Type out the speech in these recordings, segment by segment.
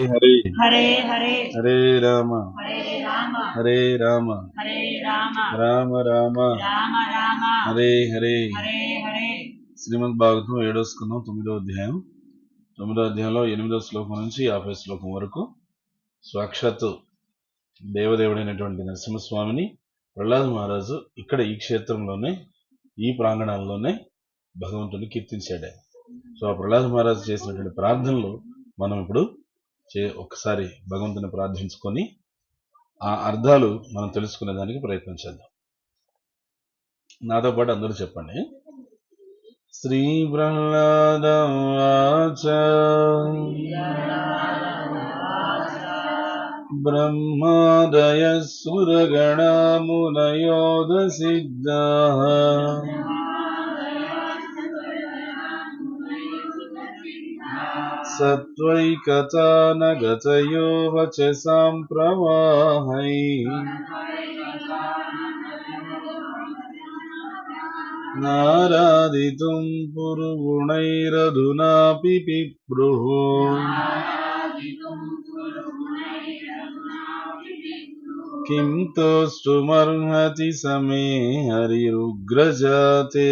హరే హరే హరే. హరే రామ. హరే రామ. హరే రామ. రామ. రామ రామ. రామ రామ. హరే హరే. హరే హరే. శ్రీమద్ భాగవతం ఏడో స్కందం తొమ్మిదో అధ్యాయం. తొమ్మిదో అధ్యాయంలో ఎనిమిదో శ్లోకం నుంచి యాభై శ్లోకం వరకు సాక్షాత్తు దేవదేవుడైనటువంటి నరసింహస్వామిని ప్రహ్లాద మహారాజు ఇక్కడ ఈ క్షేత్రంలోనే ఈ ప్రాంగణాల్లోనే భగవంతుని కీర్తించాడు. సో ఆ ప్రహ్లాద మహారాజు చేసినటువంటి ప్రార్థనలు మనం ఇప్పుడు చే ఒకసారి భగవంతుని ప్రార్థించుకొని ఆ అర్థాలు మనం తెలుసుకునే దానికి ప్రయత్నం చేద్దాం. నాతో పాటు అందరూ చెప్పండి. శ్రీ ప్రహ్లాదవాచ బ్రహ్మాదయ సురగణమునయోద సిద్ధ. सत्त्वैकचानगतयो वचसां प्रवाहै नारादितुं पुरुगुणैरधुनापि पिप्रुः किं तोष्टुमर्हति समे हरिरुग्रजाते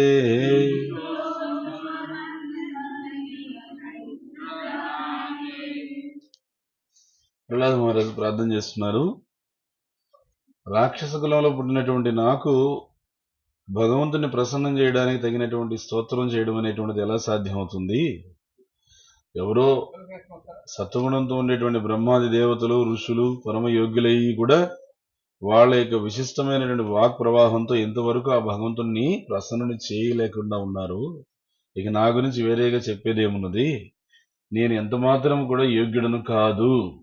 ప్రహ్లాద మహారాజు ప్రార్థన చేస్తున్నారు. రాక్షస కులంలో పుట్టినటువంటి నాకు భగవంతుని ప్రసన్నం చేయడానికి తగినటువంటి స్తోత్రం చేయడం అనేటువంటిది ఎలా సాధ్యమవుతుంది? ఎవరో సత్వగుణంతో ఉండేటువంటి బ్రహ్మాది దేవతలు ఋషులు పరమ యోగ్యులయ్యి కూడా వాళ్ళ యొక్క విశిష్టమైనటువంటి వాక్ ప్రవాహంతో ఎంతవరకు ఆ భగవంతుణ్ణి ప్రసన్నుని చేయలేకుండా ఉన్నారు? ఇక నా గురించి వేరేగా చెప్పేది ఏమున్నది నేను ఎంత మాత్రం కూడా యోగ్యుడను కాదు.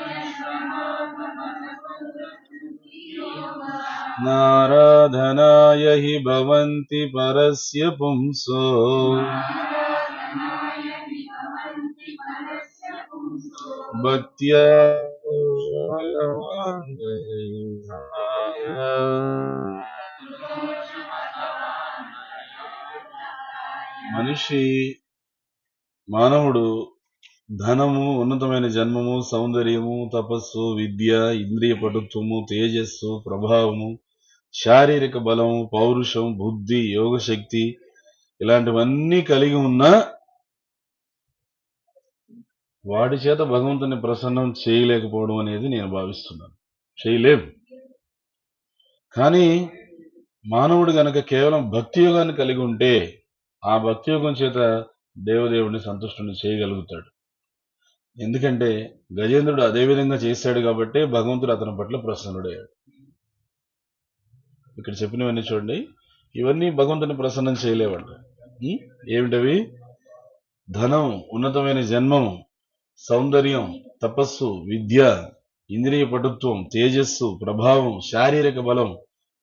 నారాధనాయ హి భవంతి పరస్య పుంసో మనిషి మానవుడు ధనము ఉన్నతమైన జన్మము సౌందర్యము తపస్సు విద్య ఇంద్రియ పటుత్వము తేజస్సు ప్రభావము శారీరక బలం పౌరుషం బుద్ధి యోగశక్తి ఇలాంటివన్నీ కలిగి ఉన్న వాడి చేత భగవంతుని ప్రసన్నం చేయలేకపోవడం అనేది నేను భావిస్తున్నాను. చేయలేం. కానీ మానవుడు గనక కేవలం భక్తి యోగాన్ని కలిగి ఉంటే ఆ భక్తి యోగం చేత దేవదేవుడిని సంతుష్టుని చేయగలుగుతాడు. ఎందుకంటే గజేంద్రుడు అదే విధంగా చేశాడు కాబట్టి భగవంతుడు అతని పట్ల ప్రసన్నుడయ్యాడు. ఇక్కడ చెప్పినవన్నీ చూడండి. ఇవన్నీ భగవంతుని ప్రసన్నం చేయలేవంట. ఏమిటవి? ధనం ఉన్నతమైన జన్మం సౌందర్యం తపస్సు విద్య ఇంద్రియ పటుత్వం తేజస్సు ప్రభావం శారీరక బలం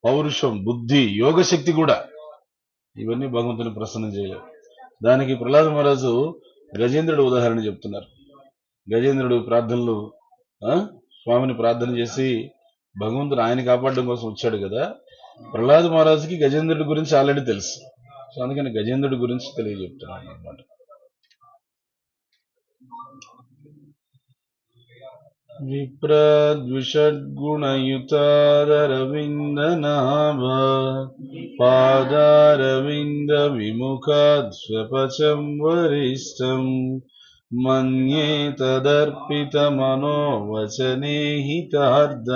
పౌరుషం బుద్ధి యోగశక్తి కూడా. ఇవన్నీ భగవంతుని ప్రసన్నం చేయలేవు దానికి ప్రహ్లాద మహారాజు గజేంద్రుడు ఉదాహరణ చెప్తున్నారు. గజేంద్రుడు ప్రార్థనలు స్వామిని ప్రార్థన చేసి భగవంతుడు ఆయన కాపాడడం కోసం వచ్చాడు కదా. ప్రహ్లాద్ మహారాజుకి గజేంద్రుడి గురించి ఆల్రెడీ తెలుసు. సో అందుకని గజేంద్రుడి గురించి తెలియజెప్తున్నాను అనమాట విప్రద్విషడ్గుణయుతాదరవిందనాభ పాదారవింద విముఖాద్స్వపచం వరిష్టం మన్యే తదర్పితమనోవచనే హితార్థ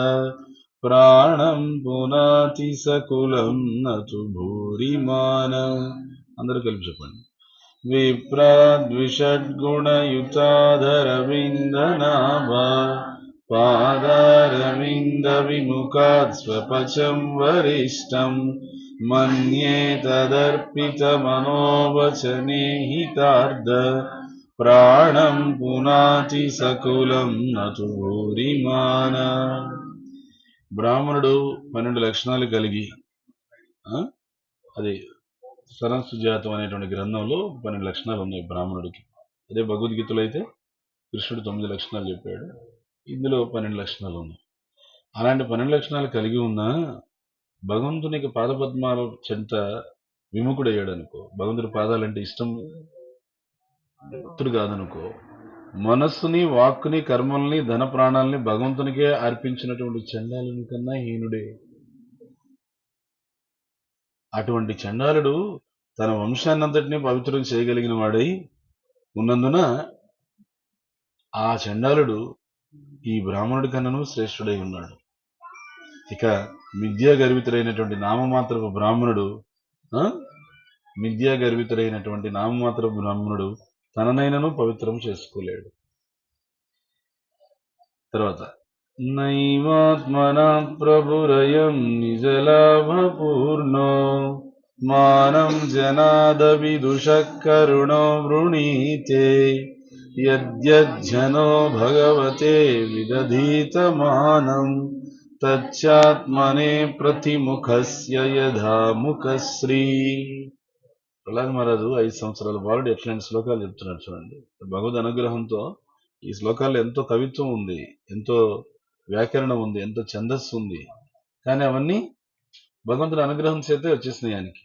ప్రాణం పునాతి సకులం నతు భూరిమాన అందరూ కలిపి చెప్పండి విప్రద్విషడ్గుణయుతాధరవిందనాభ పాదారవింద విముఖాత్ స్వపచం వరిష్టం మన్యే తదర్పితమనోవచనే హితార్థ ప్రాణం పునాతి సకులం నతు భూరిమాన బ్రాహ్మణుడు పన్నెండు లక్షణాలు కలిగి అది సరస్సు జాతం అనేటువంటి గ్రంథంలో పన్నెండు లక్షణాలు ఉన్నాయి బ్రాహ్మణుడికి. అదే భగవద్గీతలో అయితే కృష్ణుడు తొమ్మిది లక్షణాలు చెప్పాడు. ఇందులో పన్నెండు లక్షణాలు ఉన్నాయి. అలాంటి పన్నెండు లక్షణాలు కలిగి ఉన్న భగవంతునికి పాదపద్మాల చెంత విముఖుడయ్యాడు అనుకో భగవంతుడి పాదాలంటే ఇష్టం భక్తుడు కాదనుకో మనస్సుని వాక్కుని కర్మల్ని ధన ప్రాణాలని భగవంతునికే అర్పించినటువంటి చండాలుని కన్నా హీనుడే అటువంటి చండాలుడు తన వంశాన్నంతటినీ పవిత్రం చేయగలిగిన వాడై ఉన్నందున ఆ చండాలుడు ఈ బ్రాహ్మణుడి కన్నను శ్రేష్ఠుడై ఉన్నాడు ఇక మిథ్యా గర్వితుడైనటువంటి నామమాత్రపు బ్రాహ్మణుడు ఆ? మిథ్యా గర్వితుడైనటువంటి నామమాత్రపు బ్రాహ్మణుడు తననైనను పవిత్రం చేసుకోలేడు. తర్వాత నైవాత్మన ప్రభురయం నిజలాభపూర్ణో మానం జనాదవిదుషకరుణో వృణీతే యద్యజ్జనో భగవతే విదధీతమానం తచ్చాత్మనే ప్రతిముఖస్య యథాముఖశ్రీ. ప్రహ్లాద్ మహారాజు ఐదు సంవత్సరాల బాలుడు ఎట్లాంటి శ్లోకాలు చెప్తున్నాడు చూడండి. భగవద్ అనుగ్రహంతో ఈ శ్లోకాల్లో ఎంతో కవిత్వం ఉంది ఎంతో వ్యాకరణం ఉంది ఎంతో ఛందస్సు ఉంది. కానీ అవన్నీ భగవంతుడి అనుగ్రహం చేతే వచ్చేసినాయి ఆయనకి.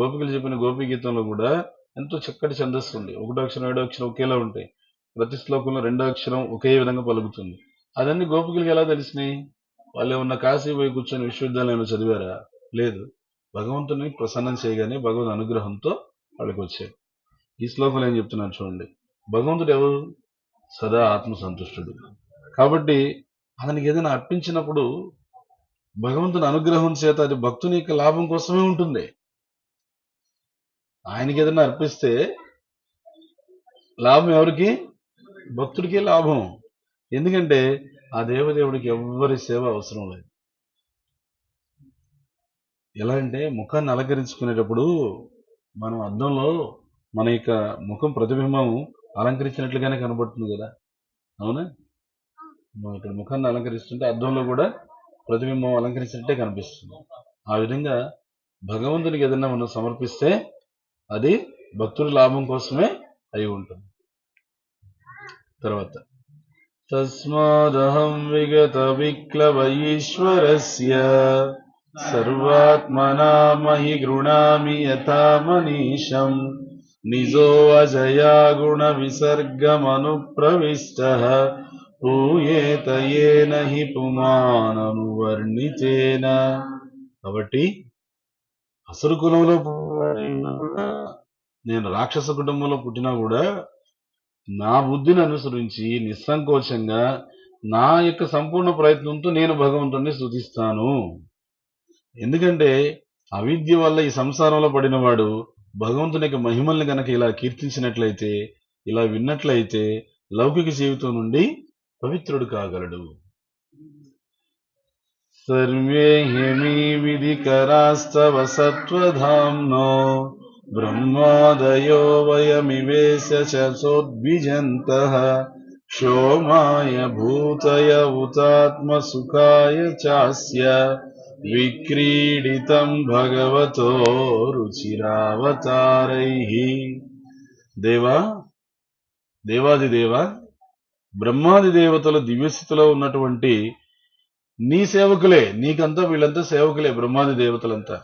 గోపికలు చెప్పిన గోపి గీతంలో కూడా ఎంతో చక్కటి ఛందస్సు ఉంది. ఒకటో అక్షరం ఏడో అక్షరం ఒకేలా ఉంటాయి. ప్రతి శ్లోకంలో రెండో అక్షరం ఒకే విధంగా పలుకుతుంది. అదన్నీ గోపికలకి ఎలా తెలిసినాయి? వాళ్ళు ఏమన్నా కాశీ పోయి కూర్చొని విశ్వవిద్యాలయంలో చదివారా? లేదు. భగవంతుని ప్రసన్నం చేయగానే భగవద్ అనుగ్రహంతో వాళ్ళకి వచ్చాయి ఈ శ్లోకంలో ఏం చెప్తున్నాను చూడండి. భగవంతుడు ఎవరు? సదా ఆత్మ సంతుష్టుడు. కాబట్టి అతనికి ఏదైనా అర్పించినప్పుడు భగవంతుని అనుగ్రహం చేత అది భక్తుని యొక్క లాభం కోసమే ఉంటుంది. ఆయనకి ఏదైనా అర్పిస్తే లాభం ఎవరికి? భక్తుడికి లాభం. ఎందుకంటే ఆ దేవదేవుడికి ఎవ్వరి సేవ అవసరం లేదు. ఎలా అంటే ముఖాన్ని అలంకరించుకునేటప్పుడు మనం అద్దంలో మన యొక్క ముఖం ప్రతిబింబం అలంకరించినట్లుగానే కనబడుతుంది కదా. అవునా? మనం ఇక్కడ ముఖాన్ని అలంకరిస్తుంటే అద్దంలో కూడా ప్రతిబింబం అలంకరించినట్టే కనిపిస్తుంది. ఆ విధంగా భగవంతునికి ఏదైనా మనం సమర్పిస్తే అది భక్తుడి లాభం కోసమే అయి ఉంటుంది. తర్వాత తస్మాదహం విగత విక్లవ ఈశ్వరస్య సర్వాత్మనా గృణామి యథా మనీషం నిజో అజయా గుణ విసర్గమను ప్రవిష్ట పూయేత ఏన హి కాబట్టి అసలు కులంలో నేను రాక్షస కుటుంబంలో పుట్టినా కూడా నా బుద్ధిని అనుసరించి నిస్సంకోచంగా నా యొక్క సంపూర్ణ ప్రయత్నంతో నేను భగవంతుణ్ణి స్తుతిస్తాను. ఎందుకంటే అవిద్య వల్ల ఈ సంసారంలో పడినవాడు భగవంతుని యొక్క మహిమల్ని గనక ఇలా కీర్తించినట్లయితే ఇలా విన్నట్లయితే లౌకిక జీవితం నుండి పవిత్రుడు కాగలడు. సర్వే హ్యమీ విధికరాస్తవ సత్వధామ్నో బ్రహ్మాదయో వయమివేశోద్విజంత క్షోమాయ భూతయ ఉతాత్మసుఖాయ చాస్య విక్రీడితం భగవతో రుచిరావతారై దేవా దేవాది దేవ బ్రహ్మాది దేవతల దివ్యస్థితిలో ఉన్నటువంటి నీ సేవకులే నీకంతా వీళ్ళంతా సేవకులే బ్రహ్మాది దేవతలంతా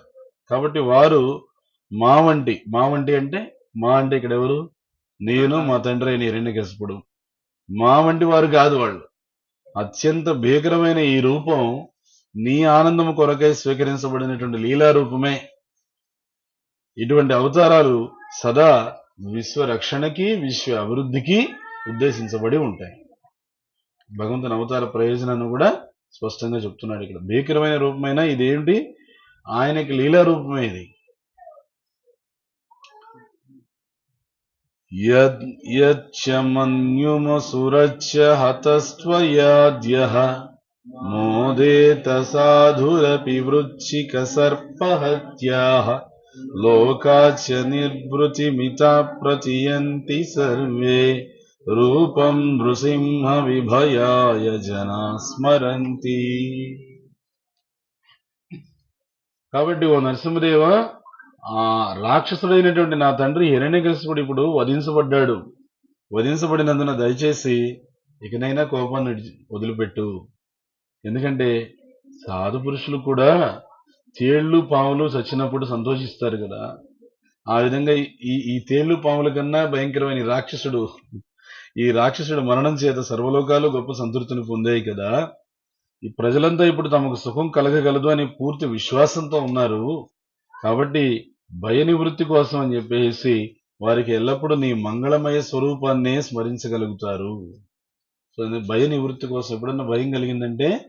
కాబట్టి వారు మా వంటి మా వంటి అంటే మా అంటే ఇక్కడ ఎవరు నేను మా తండ్రి అయిన హిరణ్యకశిపుడు మా వంటి వారు కాదు వాళ్ళు. అత్యంత భీకరమైన ఈ రూపం నీ ఆనందము కొరకై స్వీకరించబడినటువంటి లీలారూపమే. ఇటువంటి అవతారాలు సదా విశ్వ రక్షణకి విశ్వ అభివృద్ధికి ఉద్దేశించబడి ఉంటాయి. భగవంతుని అవతార ప్రయోజనాన్ని కూడా స్పష్టంగా చెప్తున్నాడు ఇక్కడ. భీకరమైన రూపమైన ఇదేంటి ఆయనకి లీలా రూపమే ఇది. యద్ హతస్వయాద్య మన్యుమసురచ్చ హతస్త్వయాద్యః మోదేత సాధురపి వృచ్చిక సర్పహత్యాః. లోకాచ ప్రతియంతి సర్వే. రూపం నృసింహ విభయాయ జనా స్మరంతి. కాబట్టి ఓ నరసింహదేవ ఆ రాక్షసుడైనటువంటి నా తండ్రి హిరణ్యకశిపుడు ఇప్పుడు వధించబడ్డాడు. వధించబడినందున దయచేసి ఇకనైనా కోపాన్ని వదిలిపెట్టు. ఎందుకంటే సాధు పురుషులు కూడా తేళ్ళు పాములు చచ్చినప్పుడు సంతోషిస్తారు కదా. ఆ విధంగా ఈ ఈ తేళ్ళు పాముల కన్నా భయంకరమైన రాక్షసుడు ఈ రాక్షసుడు మరణం చేత సర్వలోకాలు గొప్ప సంతృప్తిని పొందాయి కదా. ఈ ప్రజలంతా ఇప్పుడు తమకు సుఖం కలగగలదు అని పూర్తి విశ్వాసంతో ఉన్నారు. కాబట్టి భయ నివృత్తి కోసం అని చెప్పేసి వారికి ఎల్లప్పుడూ నీ మంగళమయ స్వరూపాన్నే స్మరించగలుగుతారు. సో భయ నివృత్తి కోసం ఎప్పుడన్నా భయం కలిగిందంటే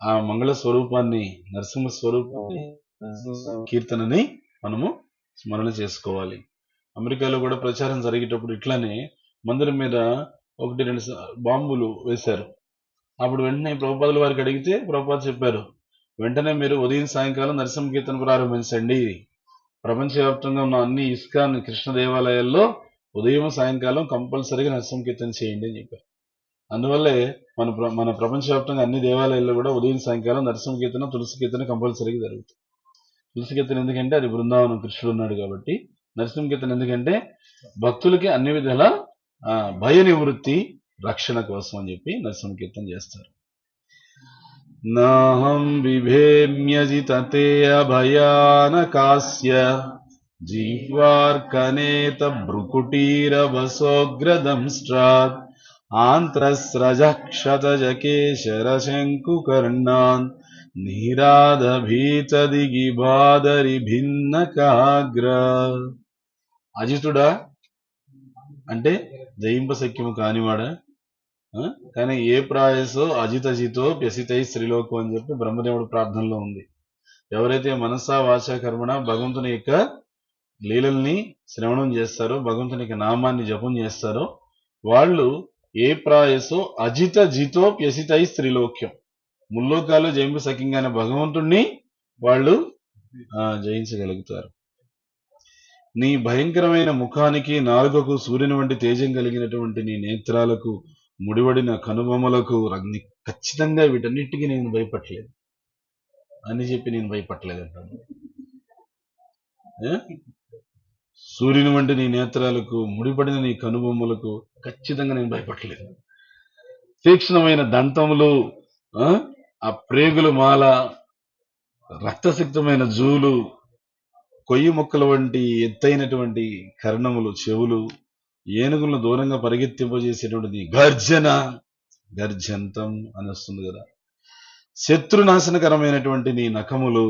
ఆ మంగళ స్వరూపాన్ని నరసింహ స్వరూపాన్ని కీర్తనని మనము స్మరణ చేసుకోవాలి. అమెరికాలో కూడా ప్రచారం జరిగేటప్పుడు ఇట్లానే మందిరం మీద ఒకటి రెండు బాంబులు వేశారు. అప్పుడు వెంటనే ప్రభుపాదుల వారికి అడిగితే ప్రభుపాద చెప్పారు వెంటనే మీరు ఉదయం సాయంకాలం నరసింహ కీర్తన ప్రారంభించండి. ప్రపంచవ్యాప్తంగా ఉన్న అన్ని ఇస్కాన్ కృష్ణ దేవాలయాల్లో ఉదయం సాయంకాలం కంపల్సరీగా నరసింహ కీర్తన చేయండి అని చెప్పారు. అందువల్లే మన ప్ర- మన ప్రపంచవ్యాప్తంగా అన్ని దేవాలయాల్లో కూడా ఉదయం సాయంకాలం నరసింహ కీర్తన తులసి కీర్తన కంపల్సరీగా జరుగుతుంది తులసి కీర్తన ఎందుకంటే అది బృందావనం కృష్ణుడు ఉన్నాడు కాబట్టి నరసింహ కీర్తన ఎందుకంటే భక్తులకి అన్ని విధాల భయ నివృత్తి రక్షణ కోసం అని చెప్పి నరసింహ కీర్తన చేస్తారు. నాహం బిభేమ్యజితతే అభయానకాస్య జీహ్వార్కనేత భ్రుకుటీరవసోగ్రదంష్ట్రాత్ ఆంత్రస్రజ క్షతజకేశరశంకుకర్ణాన్ నీరాధభీతదిగిబాదరి భిన్న కాగ్ర అజితుడా అంటే జయింపశక్యము కానివాడా? కానీ ఏ ప్రాయసో అజితజితో వ్యసితై శ్రీలోకం అని చెప్పి బ్రహ్మదేవుడు ప్రార్థనలో ఉంది. ఎవరైతే మనసా వాచ కర్మణ భగవంతుని యొక్క లీలల్ని శ్రవణం చేస్తారో భగవంతుని యొక్క నామాన్ని జపం చేస్తారో వాళ్ళు ఏ ప్రాయసో అజిత జితో ప్యసితై స్త్రీలోక్యం. ముల్లోకాలు జయింపు సఖ్యంగానే భగవంతుణ్ణి వాళ్ళు ఆ, జయించగలుగుతారు. నీ భయంకరమైన ముఖానికి నాలుకకు సూర్యుని వంటి తేజం కలిగినటువంటి నీ నేత్రాలకు ముడివడిన కనుబొమ్మలకు అగ్ని ఖచ్చితంగా వీటన్నిటికీ నేను భయపడలేదు. అని చెప్పి నేను భయపడలేదు అంటాను సూర్యుని వంటి నీ నేత్రాలకు ముడిపడిన నీ కనుబొమ్మలకు ఖచ్చితంగా నేను భయపడలేదు తీక్ష్ణమైన దంతములు ఆ? ఆ ప్రేగుల మాల రక్తసిక్తమైన జూలు కొయ్యి మొక్కల వంటి ఎత్తైనటువంటి కర్ణములు చెవులు ఏనుగులను దూరంగా పరిగెత్తింపజేసేటువంటి నీ గర్జన గర్జంతం అని వస్తుంది కదా శత్రునాశనకరమైనటువంటి నీ నఖములు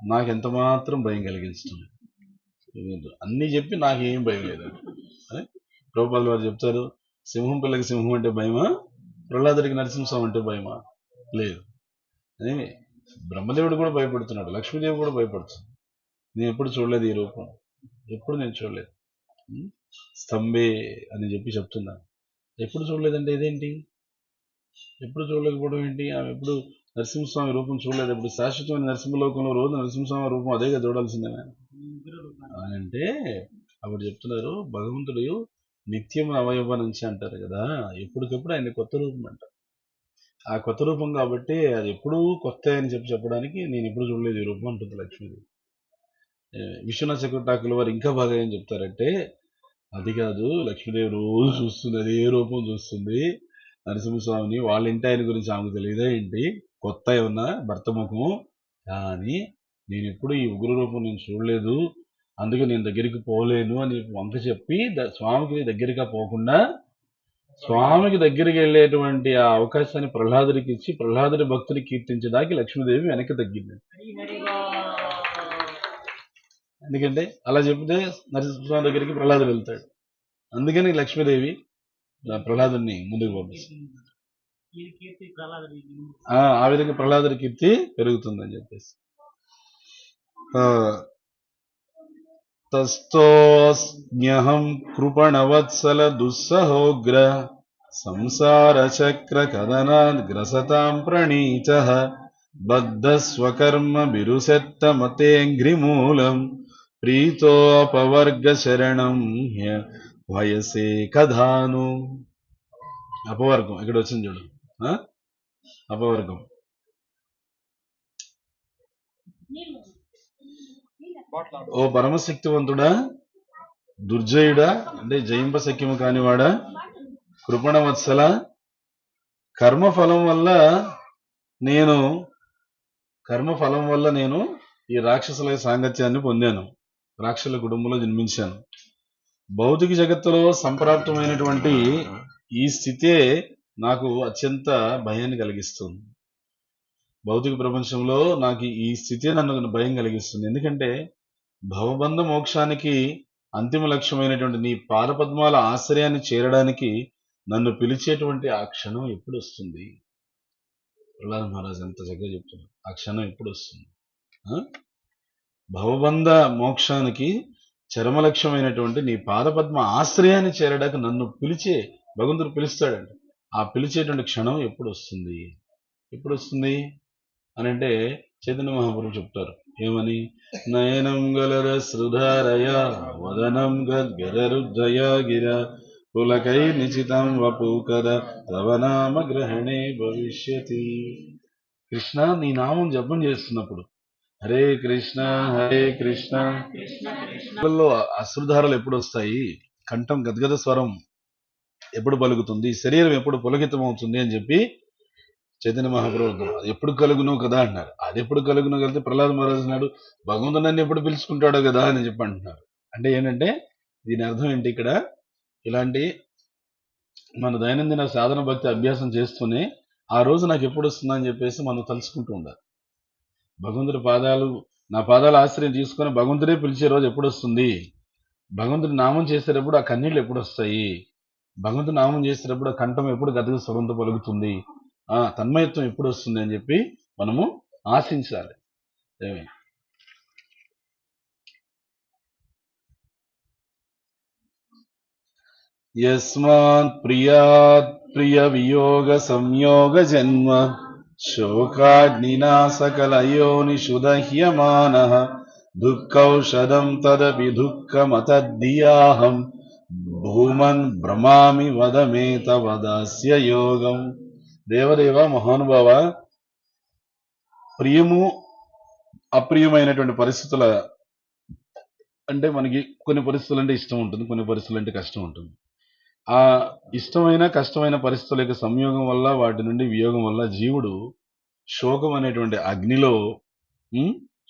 నాకెంత మాత్రం భయం కలిగిస్తుంది అన్నీ చెప్పి నాకేం భయం లేదు. ప్రభుపాల్ వారు చెప్తారు సింహం పిల్లకి సింహం అంటే భయమా? ప్రహ్లాదుడికి నరసింహస్వామి అంటే భయమా? లేదు. అని బ్రహ్మదేవుడు కూడా భయపడుతున్నాడు లక్ష్మీదేవి కూడా భయపడుతుంది. నేను ఎప్పుడు చూడలేదు ఈ రూపం. ఎప్పుడు నేను చూడలేదు. స్తంభే అని చెప్పి చెప్తున్నాను ఎప్పుడు చూడలేదంటే ఇదేంటి? ఎప్పుడు చూడలేకపోవడం ఏంటి? ఆమె ఎప్పుడు నరసింహస్వామి రూపం చూడలేదు. ఇప్పుడు శాశ్వతమైన నరసింహలోకంలో రోజు నరసింహస్వామి రూపం అదేగా చూడాల్సిందే. అని అంటే అప్పుడు చెప్తున్నారు భగవంతుడు నిత్యం అవయవ నుంచి అంటారు కదా ఎప్పటికప్పుడు ఆయన కొత్త రూపం అంటారు ఆ కొత్త రూపం కాబట్టి అది ఎప్పుడూ కొత్త అని చెప్పి చెప్పడానికి నేను ఎప్పుడు చూడలేదు ఈ రూపం అంటుంది లక్ష్మీదేవి. విశ్వనాథ చక్రటాకుల వారు ఇంకా బాగా ఏం చెప్తారంటే అది కాదు లక్ష్మీదేవి రోజు చూస్తుంది అదే రూపం చూస్తుంది. నరసింహస్వామిని వాళ్ళ ఇంటి ఆయన గురించి ఆమెకు తెలియదా ఏంటి? కొత్త ఏమన్నా భర్త ముఖం కానీ నేను ఎప్పుడు ఈ ఉగ్ర రూపం నేను చూడలేదు. అందుకే నేను దగ్గరికి పోలేను అని వంక చెప్పి స్వామికి దగ్గరగా పోకుండా స్వామికి దగ్గరికి వెళ్ళేటువంటి ఆ అవకాశాన్ని ప్రహ్లాదుడికి ఇచ్చి ప్రహ్లాదుడి భక్తుని కీర్తించడానికి లక్ష్మీదేవి వెనక్కి తగ్గింది. ఎందుకంటే అలా చెప్తే నరసింహస్వామి దగ్గరికి ప్రహ్లాదుడు వెళ్తాడు. అందుకని లక్ష్మీదేవి ప్రహ్లాదుని ముందుకు పంపిస్తుంది. ఆ ఆ విధంగా ప్రహ్లాదుడి కీర్తి పెరుగుతుందని చెప్పేసి. బద్ధ స్వకర్మ బిరుసెత్తమతేంఘ్రిమూలం ప్రీతోపవర్గ శరణం హ్య వయసే కథాను అపవర్గం ఇక్కడ వచ్చింది చూడు. ఆ? అపవర్గం మాట్లాడు ఓ పరమశక్తివంతుడా దుర్జయుడా అంటే జయింప సఖ్యము కానివాడా కృపణ వత్సల కర్మఫలం వల్ల నేను కర్మఫలం వల్ల నేను ఈ రాక్షసుల సాంగత్యాన్ని పొందాను రాక్షసుల కుటుంబంలో జన్మించాను. భౌతిక జగత్తులో సంప్రాప్తమైనటువంటి ఈ స్థితే నాకు అత్యంత భయాన్ని కలిగిస్తుంది. భౌతిక ప్రపంచంలో నాకు ఈ స్థితి నన్ను భయం కలిగిస్తుంది. ఎందుకంటే భవబంధ మోక్షానికి అంతిమ లక్ష్యమైనటువంటి నీ పాదపద్మాల ఆశ్రయాన్ని చేరడానికి నన్ను పిలిచేటువంటి ఆ క్షణం ఎప్పుడు వస్తుంది ప్రహ్లాద మహారాజ్ ఎంత చక్కగా చెప్తున్నారు. ఆ క్షణం ఎప్పుడు వస్తుంది ఆ? భవబంధ మోక్షానికి చరమ లక్ష్యమైనటువంటి నీ పాదపద్మ ఆశ్రయాన్ని చేరడానికి నన్ను పిలిచే భగవంతుడు పిలుస్తాడంట. ఆ పిలిచేటువంటి క్షణం ఎప్పుడు వస్తుంది ఎప్పుడు వస్తుంది అని అంటే చైతన్య మహాప్రభు చెప్తారు. ఏమని? నయనం గలర సృధారయ వదనం గద్గరుద్ధయ గిర పులకై నిచితం వపూకర తవ నామ గ్రహణే భవిష్యతి. కృష్ణ నీ నామం జపం చేస్తున్నప్పుడు హరే కృష్ణ హరే కృష్ణ. కృష్ణ అశ్రుధారలు ఎప్పుడు వస్తాయి? కంఠం గద్గద స్వరం ఎప్పుడు పలుకుతుంది? శరీరం ఎప్పుడు పులకితం అవుతుంది అని చెప్పి చైతన్య మహాప్రభు అది ఎప్పుడు కలుగునో కదా అంటున్నారు అది ఎప్పుడు కలుగునో కలిగితే ప్రహ్లాద్ మహారాజు నాడు భగవంతుడు నన్ను ఎప్పుడు పిలుచుకుంటాడో కదా అని చెప్పి అంటున్నారు. అంటే ఏంటంటే దీని అర్థం ఏంటి ఇక్కడ? ఇలాంటి మన దైనందిన సాధన భక్తి అభ్యాసం చేస్తూనే ఆ రోజు నాకు ఎప్పుడు వస్తుందని చెప్పేసి మనం తలుచుకుంటూ ఉండాలి. భగవంతుడి పాదాలు నా పాదాలు ఆశ్రయం తీసుకొని భగవంతుడే పిలిచే రోజు ఎప్పుడు వస్తుంది? భగవంతుడి నామం చేసేటప్పుడు ఆ కన్నీళ్ళు ఎప్పుడు వస్తాయి? భగవంతుడి నామం చేసేటప్పుడు ఆ కంఠం ఎప్పుడు గదగ స్వరంతో పలుకుతుంది? తన్మయత్వం ఎప్పుడు వస్తుంది అని చెప్పి మనము ఆశించాలి ఏమి? యస్మాత్ ప్రియాత్ ప్రియ వియోగ సంయోగ జన్మ శోకాగ్నినా సకలయోనిషు దహ్యమాన దుఃఖౌషధం తదపి దుఃఖమతద్ధియాహం భూమన్ భ్రమామి వదమే తవ యోగం దేవదేవ మహానుభావ ప్రియము అప్రియమైనటువంటి పరిస్థితుల అంటే మనకి కొన్ని పరిస్థితులు అంటే ఇష్టం ఉంటుంది కొన్ని పరిస్థితులు అంటే కష్టం ఉంటుంది. ఆ ఇష్టమైన కష్టమైన పరిస్థితుల యొక్క సంయోగం వల్ల వాటి నుండి వియోగం వల్ల జీవుడు శోకం అనేటువంటి అగ్నిలో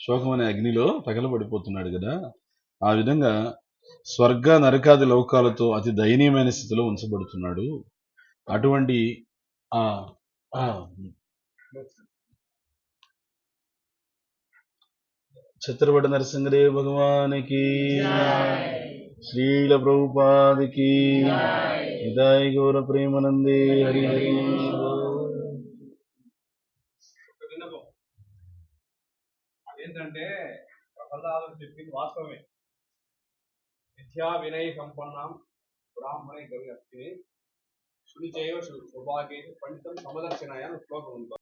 శోకం అనే అగ్నిలో తగలబడిపోతున్నాడు కదా. ఆ విధంగా స్వర్గ నరకాది లోకాలతో అతి దయనీయమైన స్థితిలో ఉంచబడుతున్నాడు. అటువంటి ఆ ఆ ఛత్రపతి నరసింహదేవ్ భగవానికి శ్రీల ప్రభుపాదికి హిదాయి గౌర ప్రేమనందే హరి హరి. అదేంటంటే ప్రహ్లాదం చెప్పింది వాస్తవమే. విద్యా వినయ సంపన్నం బ్రాహ్మణే గవి అస్తిని ಸುನಿಜಯೋ ಶುಭಾಗೆ ಪಂಡಿತಂ ಸಮದರ್ಶನಾಯ ಶ್ಲೋಕಮುಂತ